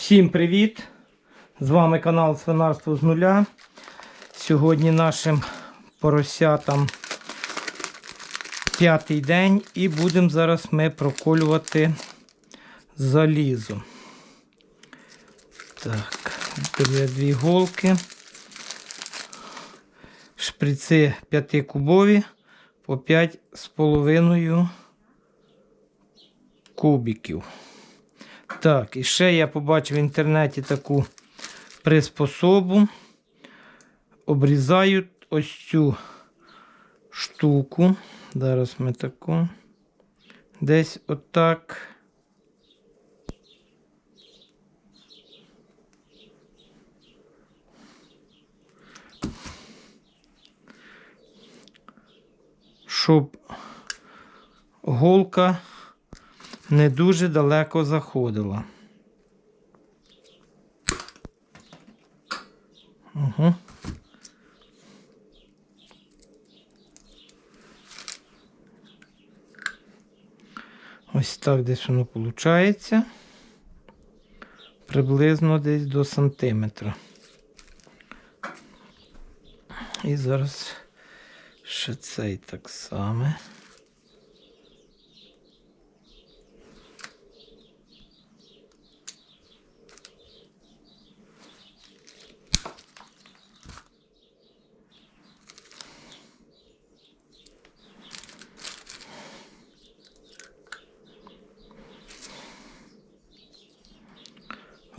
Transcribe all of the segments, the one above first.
Всім привіт! З вами канал Свинарство з нуля. Сьогодні нашим поросятам п'ятий день і будемо зараз ми проколювати залізо. Так, беру дві голки. Шприци 5-кубові по 5,5 кубиків. Так, і ще я побачив в інтернеті таку приспособу. Обрізають ось цю штуку. Зараз ми таку. Десь отак. Щоб голка не дуже далеко заходила. Угу. Ось так десь воно виходить. Приблизно десь до сантиметра. І зараз ще цей так само.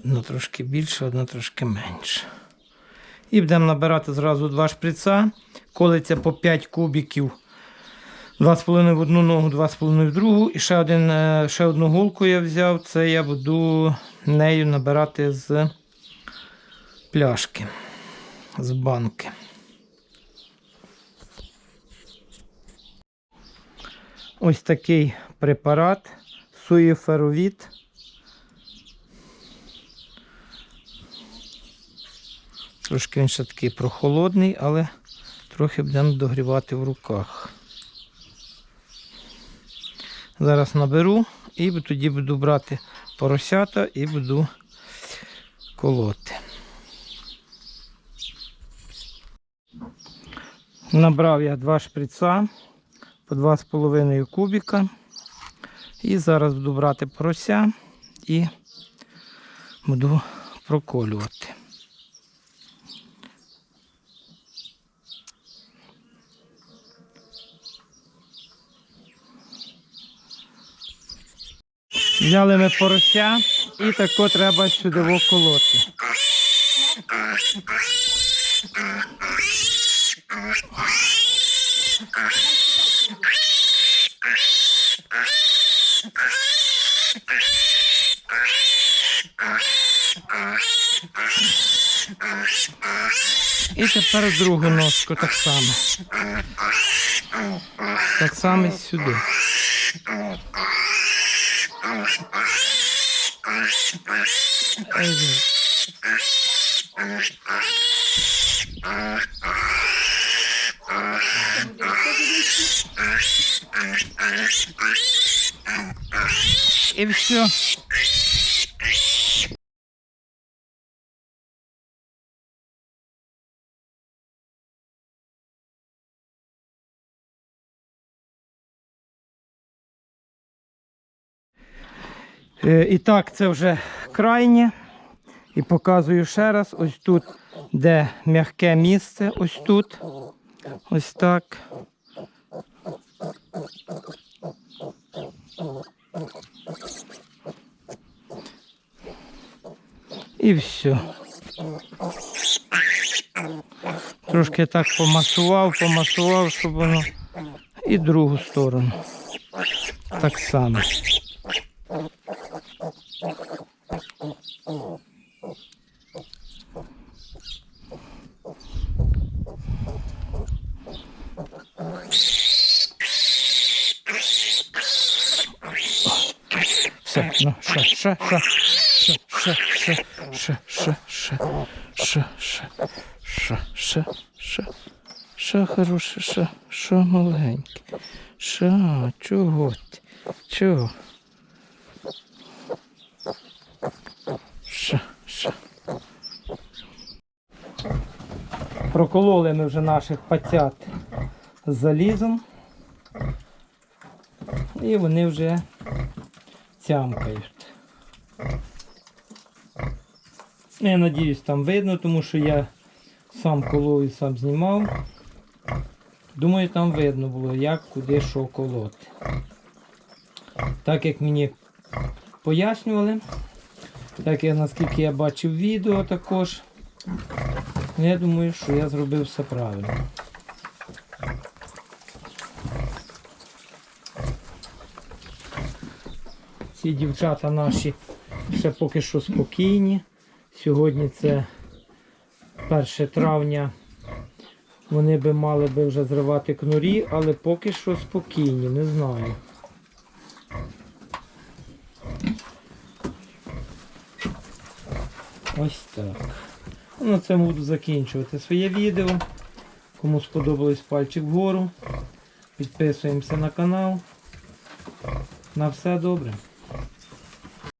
Одна трошки більше, одна трошки менше. І будемо набирати зразу два шприца. Колиться по 5 кубиків. 2,5 в одну ногу, 2,5 в другу. І ще, один, е, ще одну голку я взяв. Це я буду нею набирати з пляшки, з банки. Ось такий препарат суєферовід. Трошки він ще такий прохолодний, але трохи будемо догрівати в руках. Зараз наберу і тоді буду брати поросята і буду колоти. Набрав я два шприца по 2,5 кубіка. І зараз буду брати порося і буду проколювати. Взяли ми порося і тако треба сюди вколоти. І тепер другу ножку так само. Так само сюди. Evet. Ev istiyor. І так, це вже крайнє. І показую ще раз. Ось тут, де м'яке місце, ось тут. Ось так. І все. Трошки так помасував, помасував, щоб воно і другу сторону. Так само. Все, е, ну, ще, ще, ще, ше, ше, ше, ще, ше, ще, ше, ще, ше, ще, ще, хороше, ще, ще маленьке. Ще, чого ти? Чого? Ще, ще. Прокололи ми вже наших пацят залізом. І вони вже цямкають. Я надіюсь, там видно, тому що я сам колов і сам знімав. Думаю, там видно було, як, куди, що колоти. Так як мені пояснювали, так як наскільки я бачив відео також, ну, я думаю, що я зробив все правильно. Ці дівчата наші ще поки що спокійні. Сьогодні це 1 травня. Вони би мали би вже зривати кнурі, але поки що спокійні, не знаю. Ось так. Ну, На цьому буду закінчувати своє відео. Кому сподобалось пальчик вгору. Підписуємося на канал. На все добре.